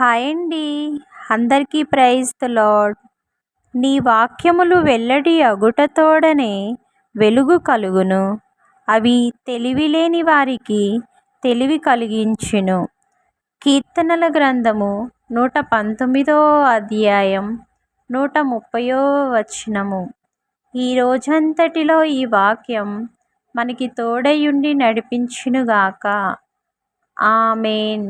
Hi అండి. అందరికీ praise the lord నీ వాక్యములు వెల్లడి అగుటతోడనే వెలుగు కలుగును. అవి తెలివిలేని వారికి తెలివి కలిగించును. కీర్తనల గ్రంథము నూట పంతొమ్మిదో అధ్యాయం నూట ముప్పయో వచనము. ఈ రోజంతటిలో ఈ వాక్యం మనకి తోడయుండి నడిపించునుగాక. ఆమెన్.